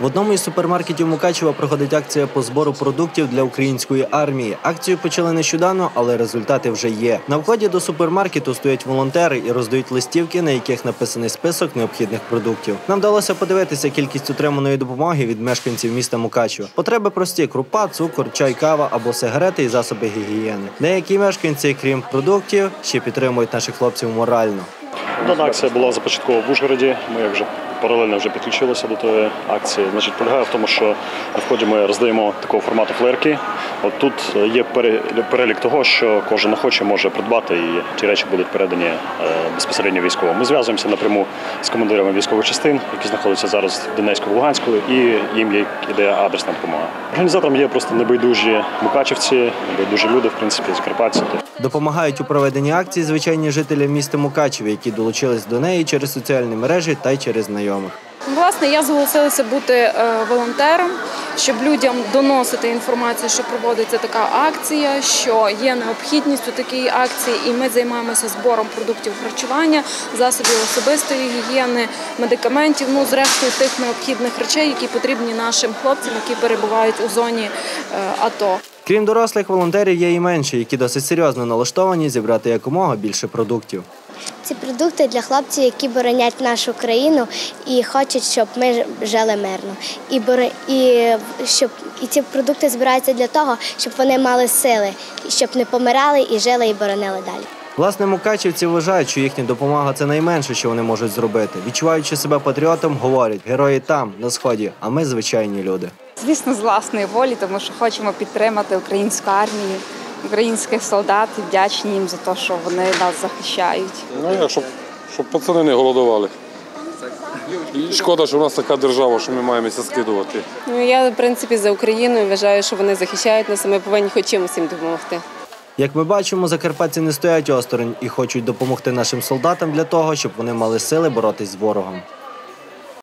В одному із супермаркетів Мукачева проходить акція по збору продуктів для української армії. Акцію почали нещодавно, але результати вже є. На вході до супермаркету стоять волонтери і роздають листівки, на яких написаний список необхідних продуктів. Нам вдалося подивитися кількість отриманої допомоги від мешканців міста Мукачева. Потреби прості: крупа, цукор, чай, кава або сигарети і засоби гігієни. Деякі мешканці, крім продуктів, ще підтримують наших хлопців морально. Дана акція була започаткована в Ужгороді. Ми вже паралельно вже підключилися до тої акції. Значить, полягає в тому, що на вході ми роздаємо такого формату флеєрки. От тут є перелік того, що кожен охоче може придбати, і ті речі будуть передані е, безпосередньо військовим. Ми зв'язуємося напряму з командирами військових частин, які знаходяться зараз в Донецьку, Луганську, і їм іде адресна допомога. Організатором є просто небайдужі мукачівці, небайдужі люди, в принципі, закарпатці. Допомагають у проведенні акції звичайні жителі міста Мукачева, які долучились до неї через соціальні мережі та й через знайомих. Власне, я зголосилася бути е, волонтером, щоб людям доносити інформацію, що проводиться така акція, що є необхідність у такій акції, і ми займаємося збором продуктів харчування, засобів особистої гігієни, медикаментів, ну зрештою тих необхідних речей, які потрібні нашим хлопцям, які перебувають у зоні е, АТО. Крім дорослих волонтерів, є і менші, які досить серйозно налаштовані зібрати якомога більше продуктів. Ці продукти для хлопців, які боронять нашу країну і хочуть, щоб ми жили мирно. І і щоб і ці продукти збираються для того, щоб вони мали сили, щоб не помирали і жили і боронили далі. Власне, мукачівці вважають, що їхня допомога це найменше, що вони можуть зробити. Відчуваючи себе патріотом, говорять герої там, на сході, а ми звичайні люди. Звісно, з власної волі, тому що хочемо підтримати українську армію, українських солдат і вдячні їм за те, що вони нас захищають. Ну як, щоб, щоб пацани не голодували. І шкода, що в нас така держава, що ми маємося скидувати. Ну, я, в принципі, за Україну і вважаю, що вони захищають нас, і ми повинні хоч чимось їм допомогти. Як ми бачимо, закарпатці не стоять осторонь і хочуть допомогти нашим солдатам для того, щоб вони мали сили боротись з ворогом.